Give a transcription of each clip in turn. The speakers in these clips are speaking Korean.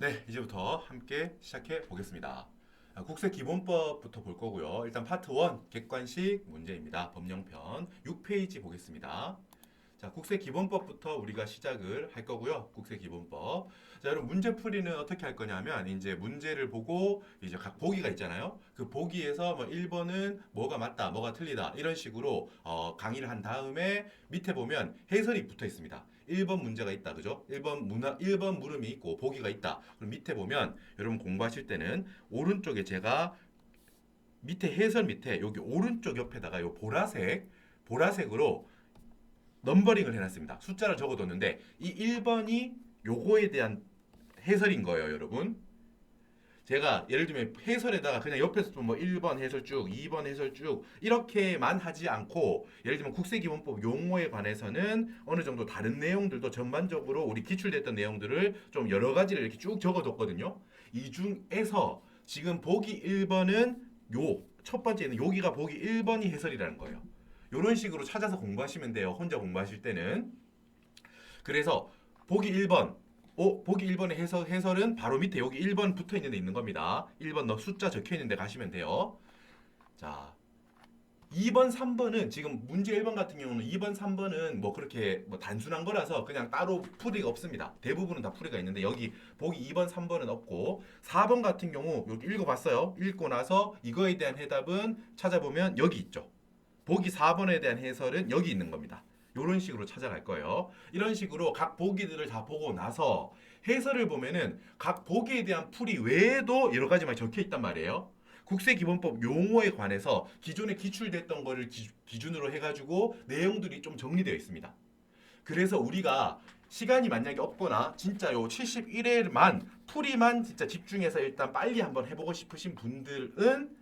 네, 이제부터 함께 시작해 보겠습니다. 아, 국세 기본법부터 볼 거고요. 일단 파트 1 객관식 문제입니다. 법령편 6페이지 보겠습니다. 자, 국세 기본법부터 우리가 시작을 할 거고요. 국세 기본법. 자, 여러분 문제 풀이는 어떻게 할 거냐면 이제 문제를 보고 이제 각 보기가 있잖아요. 그 보기에서 뭐 1번은 뭐가 맞다, 뭐가 틀리다 이런 식으로 어, 강의를 한 다음에 밑에 보면 해설이 붙어 있습니다. 1번 문제가 있다. 그죠? 1번 문화 1번 물음이 있고 보기가 있다. 그럼 밑에 보면 여러분 공부하실 때는 오른쪽에 제가 밑에 해설 밑에 여기 오른쪽 옆에다가 요 보라색 보라색으로 넘버링을 해놨습니다. 숫자를 적어뒀는데 이 1번이 요거에 대한 해설인 거예요, 여러분. 제가 예를 들면 해설에다가 그냥 옆에서 뭐 1번 해설 쭉, 2번 해설 쭉 이렇게만 하지 않고 예를 들면 국세기본법 용어에 관해서는 어느 정도 다른 내용들도 전반적으로 우리 기출됐던 내용들을 좀 여러 가지를 이렇게 쭉 적어뒀거든요. 이 중에서 지금 보기 1번은 요 첫 번째는 여기가 보기 1번이 해설이라는 거예요. 이런 식으로 찾아서 공부하시면 돼요. 혼자 공부하실 때는. 그래서 보기 1번 어, 보기 1번의 해설, 해설은 바로 밑에 여기 1번 붙어 있는 데 있는 겁니다. 1번 너 숫자 적혀 있는 데 가시면 돼요. 자. 2번, 3번은 지금 문제 1번 같은 경우는 2번, 3번은 뭐 그렇게 뭐 단순한 거라서 그냥 따로 풀이가 없습니다. 대부분은 다 풀이가 있는데 여기 보기 2번, 3번은 없고 4번 같은 경우 여기 읽어봤어요. 읽고 나서 이거에 대한 해답은 찾아보면 여기 있죠. 보기 4번에 대한 해설은 여기 있는 겁니다. 이런 식으로 찾아갈 거예요. 이런 식으로 각 보기들을 다 보고 나서 해설을 보면은 각 보기에 대한 풀이 외에도 여러 가지만 적혀 있단 말이에요. 국세기본법 용어에 관해서 기존에 기출됐던 거를 기, 기준으로 해가지고 내용들이 좀 정리되어 있습니다. 그래서 우리가 시간이 만약에 없거나 진짜 요 71회만 풀이만 진짜 집중해서 일단 빨리 한번 해보고 싶으신 분들은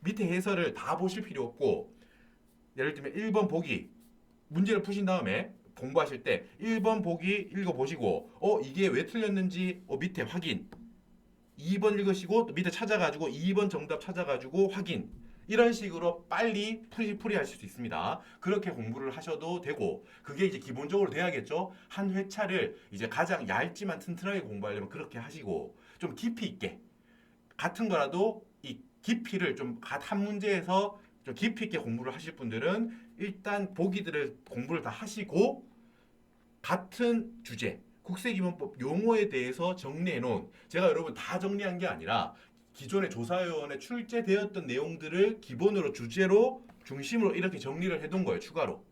밑에 해설을 다 보실 필요 없고 예를 들면 1번 보기 문제를 푸신 다음에 공부하실 때 1번 보기 읽어보시고 어 이게 왜 틀렸는지 어 밑에 확인 2번 읽으시고 또 밑에 찾아가지고 2번 정답 찾아가지고 확인 이런 식으로 빨리 풀이 풀이 하실 수 있습니다. 그렇게 공부를 하셔도 되고 그게 이제 기본적으로 돼야겠죠. 한 회차를 이제 가장 얇지만 튼튼하게 공부하려면 그렇게 하시고 좀 깊이 있게 같은 거라도 이 깊이를 좀 한 문제에서 좀 깊이 있게 공부를 하실 분들은 일단 보기들을 공부를 다 하시고 같은 주제 국세기본법 용어에 대해서 정리해 놓은 제가 여러분 다 정리한 게 아니라 기존의 조사위원회 출제되었던 내용들을 기본으로 주제로 중심으로 이렇게 정리를 해둔 거예요 추가로.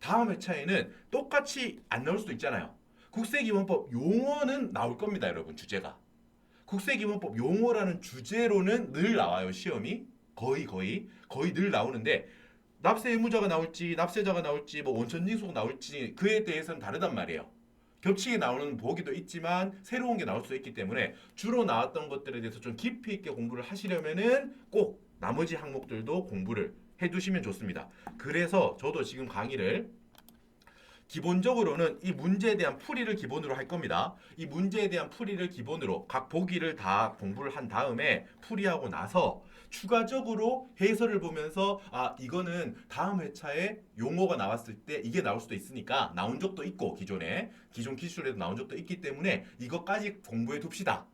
다음 회차에는 똑같이 안 나올 수도 있잖아요. 국세기본법 용어는 나올 겁니다 여러분 주제가. 국세기본법 용어라는 주제로는 늘 나와요 시험이. 거의 거의. 거의 늘 나오는데 납세 의무자가 나올지 납세자가 나올지 뭐 원천징수가 나올지 그에 대해서는 다르단 말이에요. 겹치게 나오는 보기도 있지만 새로운 게 나올 수 있기 때문에 주로 나왔던 것들에 대해서 좀 깊이 있게 공부를 하시려면은 꼭 나머지 항목들도 공부를 해두시면 좋습니다. 그래서 저도 지금 강의를 기본적으로는 이 문제에 대한 풀이를 기본으로 할 겁니다. 이 문제에 대한 풀이를 기본으로 각 보기를 다 공부를 한 다음에 풀이하고 나서 추가적으로 해설을 보면서 아 이거는 다음 회차에 용어가 나왔을 때 이게 나올 수도 있으니까 나온 적도 있고 기존에 기존 기술에도 나온 적도 있기 때문에 이것까지 공부해 둡시다.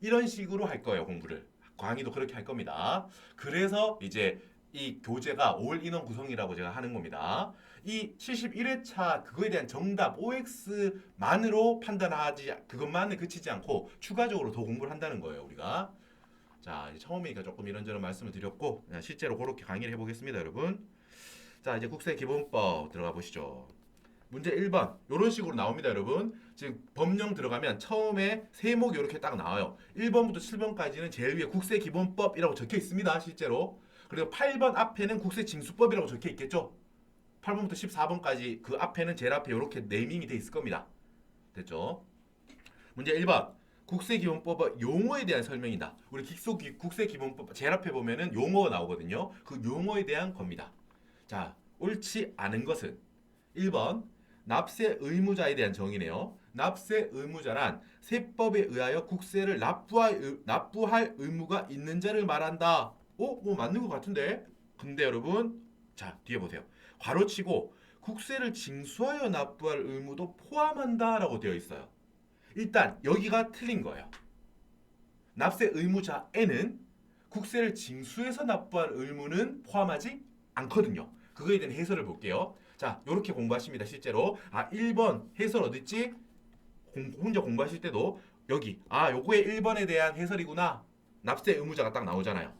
이런 식으로 할 거예요 공부를. 강의도 그렇게 할 겁니다. 그래서 이제 이 교재가 올 인원 구성이라고 제가 하는 겁니다. 이 71회차 그거에 대한 정답 OX만으로 판단하지 그것만에 그치지 않고 추가적으로 더 공부를 한다는 거예요 우리가. 자 이제 처음이니까 조금 이런저런 말씀을 드렸고 네, 실제로 그렇게 강의를 해보겠습니다 여러분. 자 이제 국세 기본법 들어가 보시죠. 문제 1번 이런 식으로 나옵니다 여러분. 지금 법령 들어가면 처음에 세목이 이렇게 딱 나와요. 1번부터 7번까지는 제일 위에 국세기본법이라고 적혀 있습니다 실제로. 그리고 8번 앞에는 국세징수법이라고 적혀 있겠죠. 8번부터 14번까지 그 앞에는 제일 앞에 이렇게 네이밍이 돼 있을 겁니다. 됐죠? 문제 1번. 국세기본법의 용어에 대한 설명이다. 우리 기소 국세기본법 제일 앞에 보면은 용어가 나오거든요. 그 용어에 대한 겁니다. 자, 옳지 않은 것은 1번 납세 의무자에 대한 정의네요. 납세 의무자란 세법에 의하여 국세를 납부할, 의- 납부할 의무가 있는 자를 말한다. 어? 뭐 맞는 것 같은데? 근데 여러분, 자 뒤에 보세요. 괄호치고 국세를 징수하여 납부할 의무도 포함한다 라고 되어 있어요. 일단 여기가 틀린 거예요. 납세 의무자에는 국세를 징수해서 납부할 의무는 포함하지 않거든요. 그거에 대한 해설을 볼게요. 자, 이렇게 공부하십니다. 실제로 아 1번 해설 어딨지? 공- 혼자 공부하실 때도 여기 아 요거의 1번에 대한 해설이구나. 납세 의무자가 딱 나오잖아요.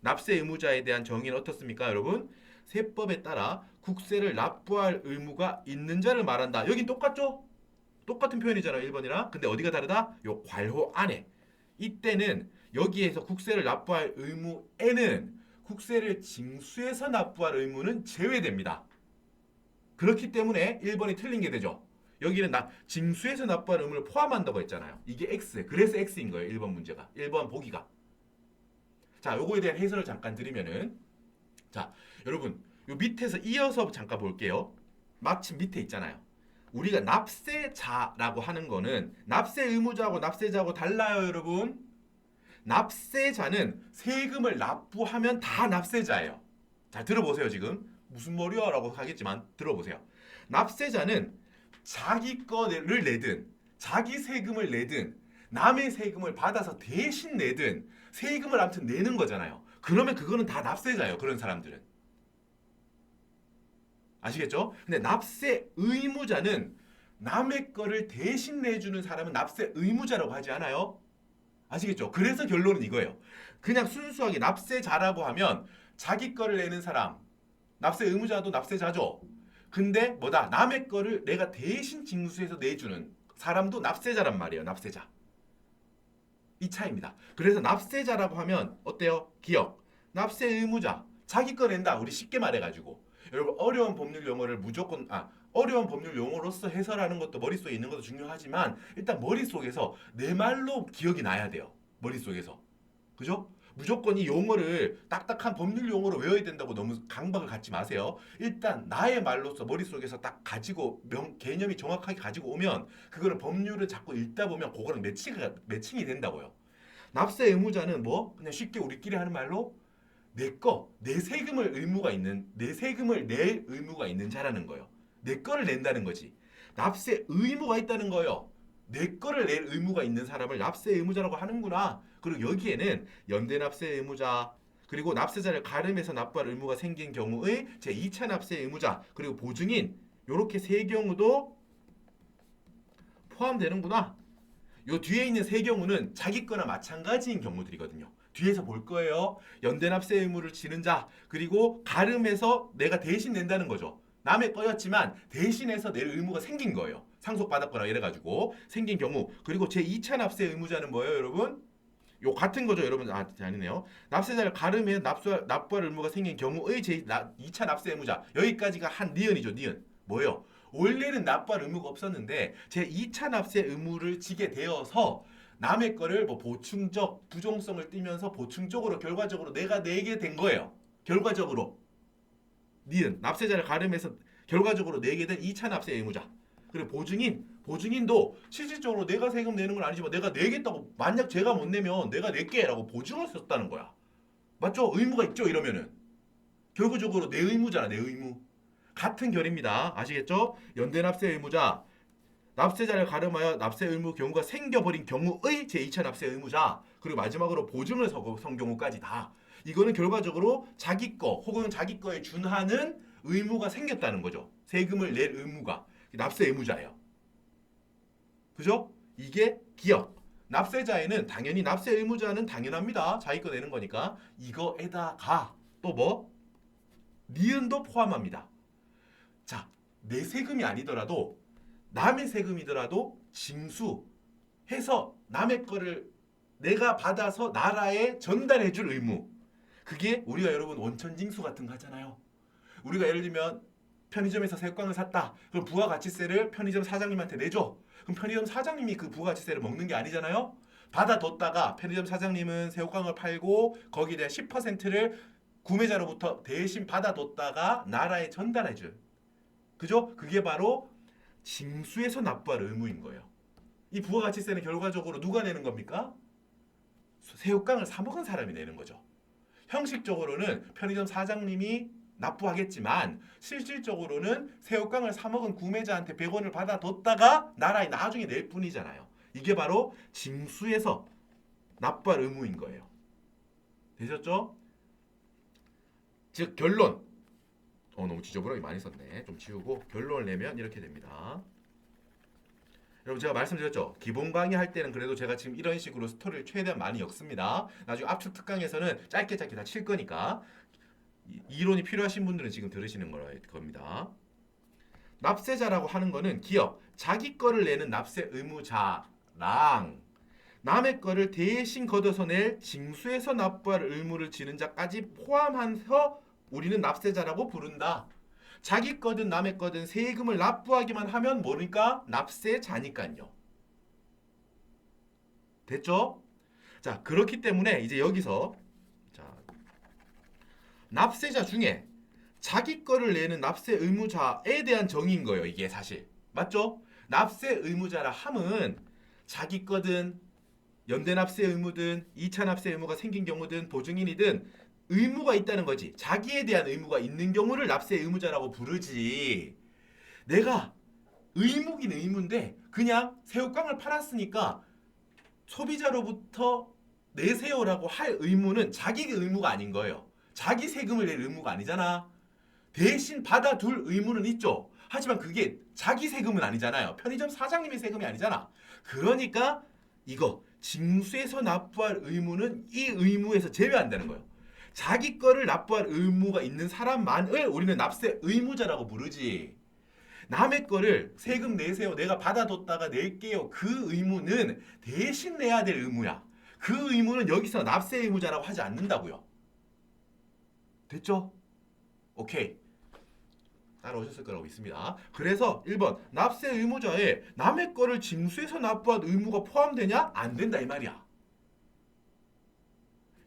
납세 의무자에 대한 정의는 어떻습니까, 여러분? 세법에 따라 국세를 납부할 의무가 있는 자를 말한다. 여긴 똑같죠? 똑같은 표현이잖아요, 1번이랑. 근데 어디가 다르다? 요 괄호 안에. 이때는 여기에서 국세를 납부할 의무에는 국세를 징수해서 납부할 의무는 제외됩니다. 그렇기 때문에 1번이 틀린 게 되죠. 여기는 나 징수해서 납부할 의무를 포함한다고 했잖아요. 이게 X. 그래서 X인 거예요. 1번 문제가. 1번 보기가. 자, 요거에 대한 해설을 잠깐 드리면은 자, 여러분, 요 밑에서 이어서 잠깐 볼게요. 마침 밑에 있잖아요. 우리가 납세자라고 하는 거는 납세 의무자하고 납세자하고 달라요, 여러분. 납세자는 세금을 납부하면 다 납세자예요. 자, 들어보세요, 지금. 무슨 말이야? 라고 하겠지만 들어보세요. 납세자는 자기 거를 내든 자기 세금을 내든 남의 세금을 받아서 대신 내든 세금을 아무튼 내는 거잖아요. 그러면 그거는 다 납세자예요. 그런 사람들은. 아시겠죠? 근데 납세 의무자는 남의 거를 대신 내주는 사람은 납세 의무자라고 하지 않아요? 아시겠죠? 그래서 결론은 이거예요. 그냥 순수하게 납세자라고 하면 자기 거를 내는 사람, 납세 의무자도 납세자죠. 근데 뭐다? 남의 거를 내가 대신 징수해서 내주는 사람도 납세자란 말이에요. 납세자. 이 차이입니다. 그래서 납세자라고 하면 어때요? 기억. 납세 의무자. 자기 거 낸다. 우리 쉽게 말해가지고. 여러분 어려운 법률 용어를 무조건 아 어려운 법률 용어로서 해설하는 것도 머릿속에 있는 것도 중요하지만 일단 머릿속에서 내 말로 기억이 나야 돼요. 머릿속에서. 그죠? 무조건 이 용어를 딱딱한 법률 용어로 외워야 된다고 너무 강박을 갖지 마세요. 일단 나의 말로서 머릿속에서 딱 가지고 명, 개념이 정확하게 가지고 오면 그거를 법률을 자꾸 읽다 보면 그거랑 매칭이, 매칭이 된다고요. 납세 의무자는 뭐? 그냥 쉽게 우리끼리 하는 말로 내 거, 내 세금을 의무가 있는, 내 세금을 낼 의무가 있는 자라는 거예요. 내 거를 낸다는 거지. 납세 의무가 있다는 거예요. 내 거를 낼 의무가 있는 사람을 납세 의무자라고 하는구나. 그리고 여기에는 연대 납세 의무자, 그리고 납세자를 가름해서 납부할 의무가 생긴 경우의 제 2차 납세 의무자, 그리고 보증인 요렇게 세 경우도 포함되는구나. 요 뒤에 있는 세 경우는 자기 거나 마찬가지인 경우들이거든요. 뒤에서 볼 거예요. 연대 납세 의무를 지는 자, 그리고 가름해서 내가 대신 낸다는 거죠. 남의 거였지만 대신해서 낼 의무가 생긴 거예요. 상속받았거나 이래가지고 생긴 경우. 그리고 제 2차 납세 의무자는 뭐예요, 여러분? 요 같은 거죠, 여러분. 아, 아니네요. 납세자를 가름해 납수, 납부할 의무가 생긴 경우의 제 2차 납세 의무자. 여기까지가 한 니은이죠, 니은. 뭐예요? 원래는 납부할 의무가 없었는데 제 2차 납세 의무를 지게 되어서 남의 거를 뭐 보충적 부종성을 띠면서 보충적으로 결과적으로 내가 내게 된 거예요. 결과적으로 니은 납세자를 가름해서 결과적으로 내게 된 2차 납세 의무자. 그리고 보증인 보증인도 실질적으로 내가 세금 내는 건 아니지만 내가 내겠다고 만약 제가 못 내면 내가 낼게라고 보증을 썼다는 거야. 맞죠? 의무가 있죠 이러면은 결과적으로 내 의무잖아 내 의무. 같은 결입니다. 아시겠죠? 연대 납세 의무자 납세자를 가름하여 납세 의무 경우가 생겨버린 경우의 제2차 납세 의무자 그리고 마지막으로 보증을 서- 선 경우까지 다 이거는 결과적으로 자기 거 혹은 자기 거에 준하는 의무가 생겼다는 거죠. 세금을 낼 의무가 납세 의무자예요. 그죠? 이게 기업. 납세자에는 당연히 납세 의무자는 당연합니다. 자기 거 내는 거니까 이거에다가 또 뭐? 니은도 포함합니다. 자, 내 세금이 아니더라도 남의 세금이더라도 징수해서 남의 거를 내가 받아서 나라에 전달해 줄 의무. 그게 우리가 여러분 원천 징수 같은 거 하잖아요. 우리가 예를 들면 편의점에서 새우깡을 샀다. 그럼 부가가치세를 편의점 사장님한테 내줘. 그럼 편의점 사장님이 그 부가가치세를 먹는 게 아니잖아요. 받아뒀다가 편의점 사장님은 새우깡을 팔고 거기에 대한 10%를 구매자로부터 대신 받아뒀다가 나라에 전달해 줄. 그죠? 그게 바로 징수에서 납부할 의무인 거예요. 이 부가가치세는 결과적으로 누가 내는 겁니까? 새우깡을 사 먹은 사람이 내는 거죠. 형식적으로는 편의점 사장님이 납부하겠지만 실질적으로는 새우깡을 사 먹은 구매자한테 100원을 받아뒀다가 나라에 나중에 낼 뿐이잖아요. 이게 바로 징수에서 납부할 의무인 거예요. 되셨죠? 즉 결론. 어 너무 지저분하게 많이 썼네. 좀 지우고 결론을 내면 이렇게 됩니다. 여러분 제가 말씀드렸죠. 기본 강의 할 때는 그래도 제가 지금 이런 식으로 스토리를 최대한 많이 엮습니다. 나중에 압축 특강에서는 짧게 짧게 다 칠 거니까 이- 이론이 필요하신 분들은 지금 들으시는 거- 겁니다. 납세자라고 하는 거는 기업 자기 거를 내는 납세 의무자랑 남의 거를 대신 걷어서 낼 징수해서 납부할 의무를 지는 자까지 포함해서 우리는 납세자라고 부른다. 자기 거든 남의 거든 세금을 납부하기만 하면 뭐니까 납세자니까요. 됐죠? 자 그렇기 때문에 이제 여기서 자 납세자 중에 자기 거를 내는 납세 의무자에 대한 정의인 거예요. 이게 사실 맞죠? 납세 의무자라 함은 자기 거든 연대 납세 의무든 2차 납세 의무가 생긴 경우든 보증인이든 의무가 있다는 거지. 자기에 대한 의무가 있는 경우를 납세 의무자라고 부르지. 내가 의무긴 의무인데 그냥 새우깡을 팔았으니까 소비자로부터 내세요라고 할 의무는 자기 의무가 아닌 거예요. 자기 세금을 낼 의무가 아니잖아. 대신 받아둘 의무는 있죠. 하지만 그게 자기 세금은 아니잖아요. 편의점 사장님의 세금이 아니잖아. 그러니까 이거 징수에서 납부할 의무는 이 의무에서 제외한다는 거예요. 자기 거를 납부할 의무가 있는 사람만을 우리는 납세 의무자라고 부르지. 남의 거를 세금 내세요. 내가 받아뒀다가 낼게요. 그 의무는 대신 내야 될 의무야. 그 의무는 여기서 납세 의무자라고 하지 않는다고요. 됐죠? 오케이. 따라오셨을 거라고 믿습니다. 그래서 1번 납세 의무자에 남의 거를 징수해서 납부한 의무가 포함되냐? 안 된다 이 말이야.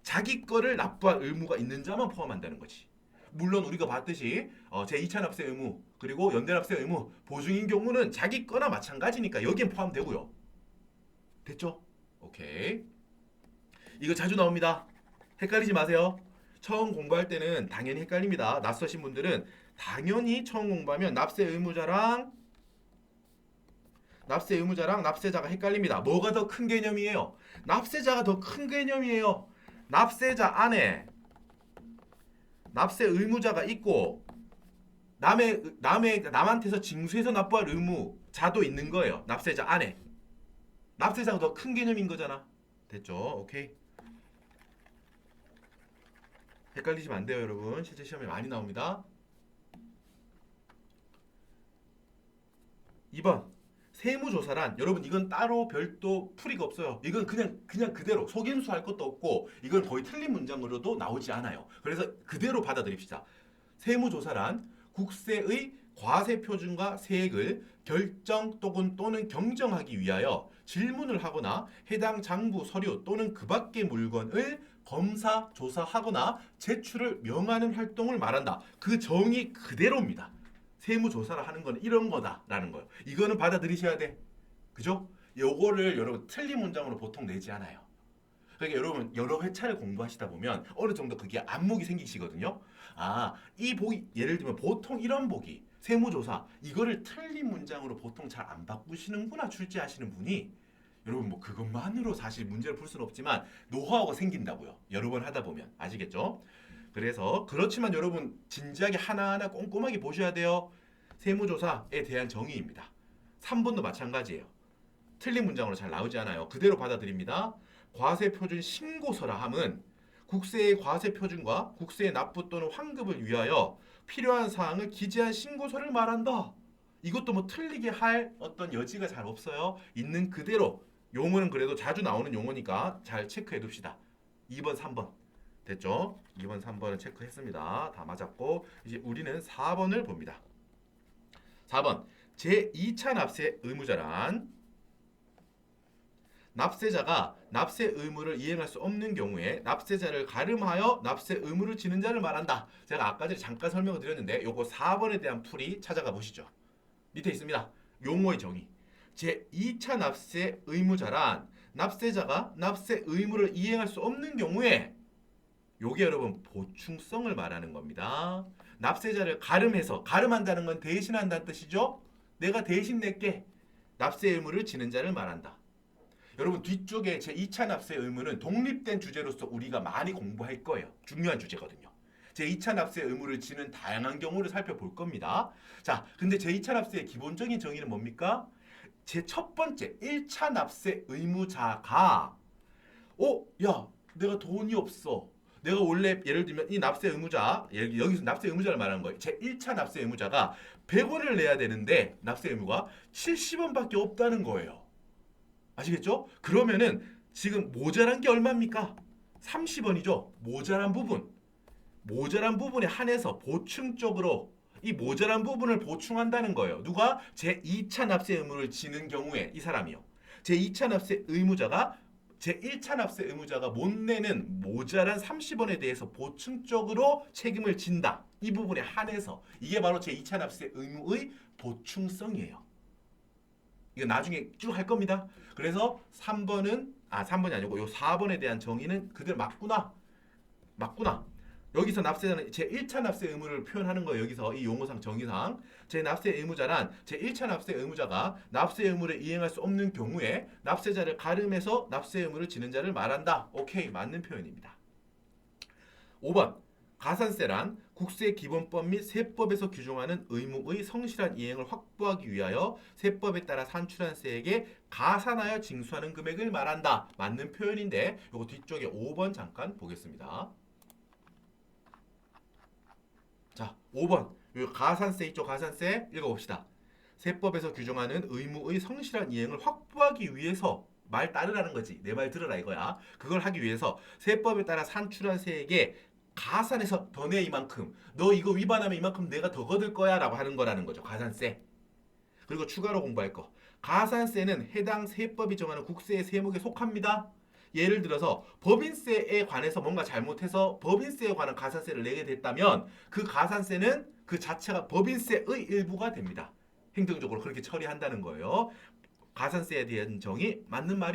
자기 거를 납부할 의무가 있는 자만 포함한다는 거지. 물론 우리가 봤듯이 어, 제 2차 납세 의무 그리고 연대 납세 의무 보증인 경우는 자기 거나 마찬가지니까 여기엔 포함되고요. 됐죠? 오케이. 이거 자주 나옵니다. 헷갈리지 마세요. 처음 공부할 때는 당연히 헷갈립니다. 낯서신 분들은 당연히 처음 공부하면 납세 의무자랑 납세 의무자랑 납세자가 헷갈립니다. 뭐가 더 큰 개념이에요? 납세자가 더 큰 개념이에요. 납세자 안에 납세 의무자가 있고 남의 남의 남한테서 징수해서 납부할 의무자도 있는 거예요. 납세자 안에 납세자가 더 큰 개념인 거잖아. 됐죠? 오케이. 헷갈리시면 안 돼요, 여러분. 실제 시험에 많이 나옵니다. 2번 세무조사란 여러분 이건 따로 별도 풀이가 없어요. 이건 그냥 그냥 그대로 속임수 할 것도 없고 이건 거의 틀린 문장으로도 나오지 않아요. 그래서 그대로 받아들입시다. 세무조사란 국세의 과세 표준과 세액을 결정 또는 또는 경정하기 위하여 질문을 하거나 해당 장부 서류 또는 그 밖의 물건을 검사 조사하거나 제출을 명하는 활동을 말한다. 그 정의 그대로입니다. 세무조사를 하는 거는 이런 거다라는 거예요. 이거는 받아들이셔야 돼. 그죠? 요거를 여러분 틀린 문장으로 보통 내지 않아요. 그러니까 여러분 여러 회차를 공부하시다 보면 어느 정도 그게 안목이 생기시거든요. 아, 이 보기 예를 들면 보통 이런 보기 세무조사 이거를 틀린 문장으로 보통 잘 안 바꾸시는구나 출제하시는 분이 여러분 뭐 그것만으로 사실 문제를 풀 수는 없지만 노하우가 생긴다고요. 여러 번 하다 보면 아시겠죠? 그래서 그렇지만 여러분 진지하게 하나하나 꼼꼼하게 보셔야 돼요. 세무조사에 대한 정의입니다. 3번도 마찬가지예요. 틀린 문장으로 잘 나오지 않아요. 그대로 받아들입니다. 과세 표준 신고서라 함은 국세의 과세 표준과 국세의 납부 또는 환급을 위하여 필요한 사항을 기재한 신고서를 말한다. 이것도 뭐 틀리게 할 어떤 여지가 잘 없어요. 있는 그대로 용어는 그래도 자주 나오는 용어니까 잘 체크해 둡시다. 2번, 3번. 됐죠? 2번, 3번은 체크했습니다. 다 맞았고 이제 우리는 4번을 봅니다. 4번 제2차 납세 의무자란 납세자가 납세 의무를 이행할 수 없는 경우에 납세자를 가름하여 납세 의무를 지는 자를 말한다. 제가 아까 전에 잠깐 설명을 드렸는데 요거 4번에 대한 풀이 찾아가 보시죠. 밑에 있습니다. 용어의 정의. 제2차 납세 의무자란 납세자가 납세 의무를 이행할 수 없는 경우에 요게 여러분 보충성을 말하는 겁니다. 납세자를 가름해서 가름한다는 건 대신한다는 뜻이죠. 내가 대신 낼게 납세 의무를 지는 자를 말한다. 여러분 뒤쪽에 제 2차 납세 의무는 독립된 주제로서 우리가 많이 공부할 거예요. 중요한 주제거든요. 제 2차 납세 의무를 지는 다양한 경우를 살펴볼 겁니다. 자, 근데 제 2차 납세의 기본적인 정의는 뭡니까? 제 첫 번째 1차 납세 의무자가 어, 야, 내가 돈이 없어. 내가 원래 예를 들면 이 납세 의무자 여기- 여기서 납세 의무자를 말하는 거예요. 제 1차 납세 의무자가 100원을 내야 되는데 납세 의무가 70원밖에 없다는 거예요. 아시겠죠? 그러면은 지금 모자란 게 얼마입니까? 30원이죠. 모자란 부분. 모자란 부분에 한해서 보충적으로 이 모자란 부분을 보충한다는 거예요. 누가 제 2차 납세 의무를 지는 경우에 이 사람이요. 제 2차 납세 의무자가 제 1차 납세 의무자가 못 내는 모자란 30원에 대해서 보충적으로 책임을 진다. 이 부분에 한해서 이게 바로 제 2차 납세 의무의 보충성이에요. 이거 나중에 쭉 할 겁니다. 그래서 3번은 아 3번이 아니고 요 4번에 대한 정의는 그대로 맞구나. 맞구나. 여기서 납세자는 제 1차 납세 의무를 표현하는 거예요. 여기서 이 용어상 정의상 제 납세 의무자란 제 1차 납세 의무자가 납세 의무를 이행할 수 없는 경우에 납세자를 가름해서 납세 의무를 지는 자를 말한다. 오케이. 맞는 표현입니다. 5번 가산세란 국세 기본법 및 세법에서 규정하는 의무의 성실한 이행을 확보하기 위하여 세법에 따라 산출한 세액에 가산하여 징수하는 금액을 말한다. 맞는 표현인데 요거 뒤쪽에 5번 잠깐 보겠습니다. 자, 5번. 요 가산세 있죠? 가산세 읽어봅시다. 세법에서 규정하는 의무의 성실한 이행을 확보하기 위해서 말 따르라는 거지. 내 말 들으라 이거야. 그걸 하기 위해서 세법에 따라 산출한 세액에 가산해서 더 내 이만큼. 너 이거 위반하면 이만큼 내가 더 거둘 거야 라고 하는 거라는 거죠. 가산세. 그리고 추가로 공부할 거. 가산세는 해당 세법이 정하는 국세의 세목에 속합니다. 예를 들어서 법인세에 관해서 뭔가 잘못해서 법인세에 관한 가산세를 내게 됐다면 그 가산세는 그 자체가 법인세의 일부가 됩니다. 행정적으로 그렇게 처리한다는 거예요. 가산세에 대한 정의 맞는 말이